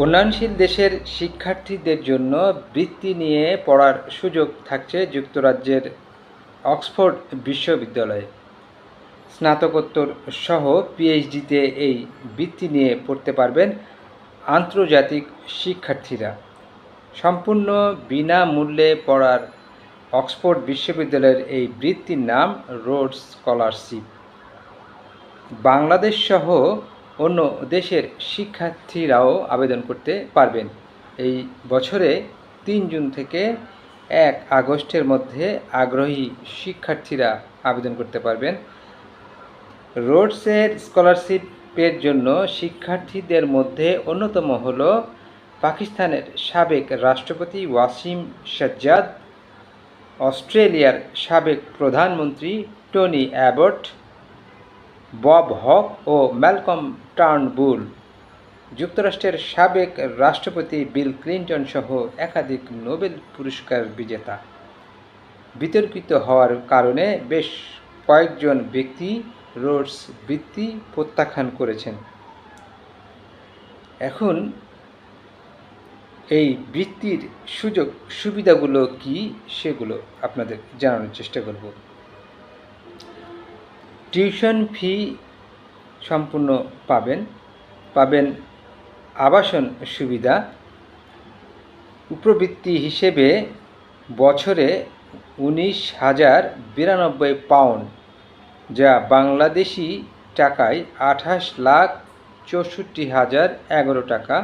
উন্নয়নশীল দেশের শিক্ষার্থীদের জন্য বৃত্তি নিয়ে পড়ার সুযোগ থাকছে যুক্তরাজ্যের অক্সফোর্ড বিশ্ববিদ্যালয়ে। স্নাতকোত্তর সহ পিএইচডিতে এই বৃত্তি নিয়ে পড়তে পারবেন আন্তর্জাতিক শিক্ষার্থীরা। সম্পূর্ণ বিনামূল্যে পড়ার অক্সফোর্ড বিশ্ববিদ্যালয়ের এই বৃত্তির নাম রোডস স্কলারশিপ। বাংলাদেশ সহ অন্য দেশের শিক্ষার্থীরাও আবেদন করতে পারবেন। এই বছরে তিন জুন থেকে এক আগস্টের মধ্যে আগ্রহী শিক্ষার্থীরা আবেদন করতে পারবেন। রোডসের স্কলারশিপের জন্য শিক্ষার্থীদের মধ্যে অন্যতম হল পাকিস্তানের সাবেক রাষ্ট্রপতি ওয়াসিম সাজ্জাদ, অস্ট্রেলিয়ার সাবেক প্রধানমন্ত্রী টনি অ্যাবট বব হক ও ম্যালকম টার্নবুল, যুক্তরাষ্ট্রের সাবেক রাষ্ট্রপতি বিল ক্লিন্টন সহ একাধিক নোবেল পুরস্কার বিজেতা। বিতর্কিত হওয়ার কারণে বেশ কয়েকজন ব্যক্তি রোডস বৃত্তি প্রত্যাখ্যান করেছেন। এখন এই বৃত্তির সুযোগ সুবিধাগুলো কি সেগুলো আপনাদের জানানোর চেষ্টা করব। টিউশন ফি সম্পূর্ণ পাবেন। পাবেন আবাসন সুবিধা। উপবৃত্তি হিসেবে বছরে উনিশ হাজার বিরানব্বই পাউন্ড, যা বাংলাদেশি টাকায় আঠাশ লাখ চৌষট্টি হাজার এগারো টাকা,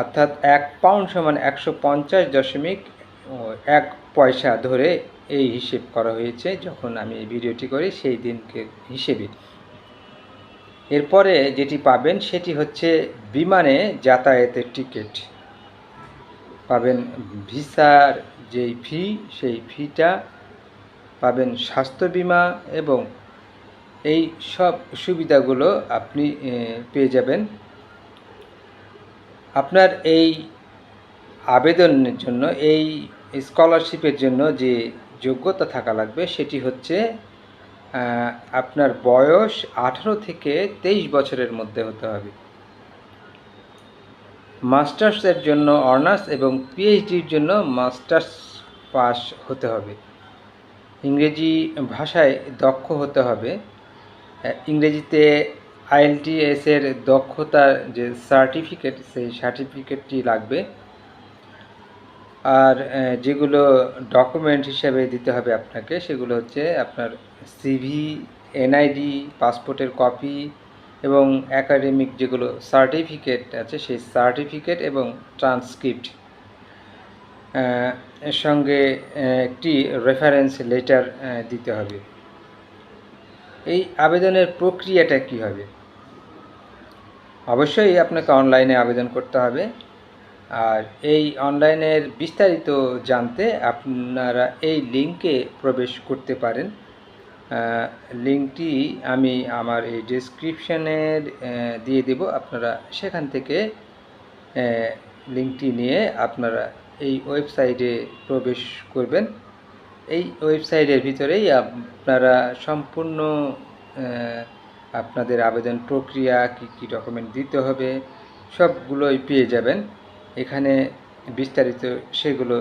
অর্থাৎ এক পাউন্ড সমান একশো পঞ্চাশ দশমিক এক পয়সা ধরে এই হিসেব করা হয়েছে যখন আমি এই ভিডিওটি করি, সেই দিনকে হিসেবে। এরপরে যেটি পাবেন সেটি হচ্ছে বিমানে যাতায়াতের টিকিট। পাবেন ভিসার যেই ফি, সেই ফিটা। পাবেন স্বাস্থ্য বিমা এবং এই সব সুবিধাগুলো আপনি পেয়ে যাবেন। আপনার এই আবেদনের জন্য, এই স্কলারশিপের জন্য যে যোগ্যতা থাকা লাগবে, সেটি হচ্ছে আপনার বয়স আঠারো থেকে তেইশ বছরের মধ্যে হতে হবে। মাস্টার্সের জন্য অনার্স এবং পিএইচডির জন্য মাস্টার্স পাস হতে হবে। ইংরেজি ভাষায় দক্ষ হতে হবে। ইংরেজিতে আইএলটিএসের দক্ষতার যে সার্টিফিকেট সেই সার্টিফিকেটটি লাগবে। আর যেগুলো ডকুমেন্ট হিসাবে দিতে হবে আপনাকে, সেগুলো হচ্ছে আপনার সিভি এনআইডি পাসপোর্টের কপি এবং একাডেমিক যেগুলো সার্টিফিকেট আছে, সেই সার্টিফিকেট এবং ট্রান্সক্রিপ্ট সঙ্গে একটি রেফারেন্স লেটার দিতে হবে। এই আবেদনের প্রক্রিয়াটা কী হবে? অবশ্যই আপনাকে অনলাইনে আবেদন করতে হবে। আর এই অনলাইনের বিস্তারিত জানতে আপনারা এই লিঙ্কে প্রবেশ করতে পারেন। লিঙ্কটি আমি আমার এই ডেসক্রিপশনের দিয়ে দেব। আপনারা সেখান থেকে লিঙ্কটি নিয়ে আপনারা এই ওয়েবসাইটে প্রবেশ করবেন। এই ওয়েবসাইটের ভিতরেই আপনারা সম্পূর্ণ আপনাদের আবেদন প্রক্রিয়া, কী কী ডকুমেন্ট দিতে হবে, সবগুলোই পেয়ে যাবেন। এখানে বিস্তারিত সেগুলো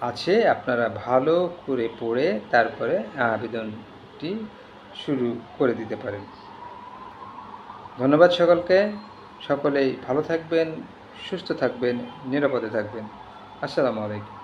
আছে। আপনারা ভালো করে পড়ে তারপরে আবেদনটি শুরু করে দিতে পারেন। ধন্যবাদ সকলকে। সকলেই ভালো থাকবেন, সুস্থ থাকবেন, নিরাপদে থাকবেন। আসসালামু আলাইকুম।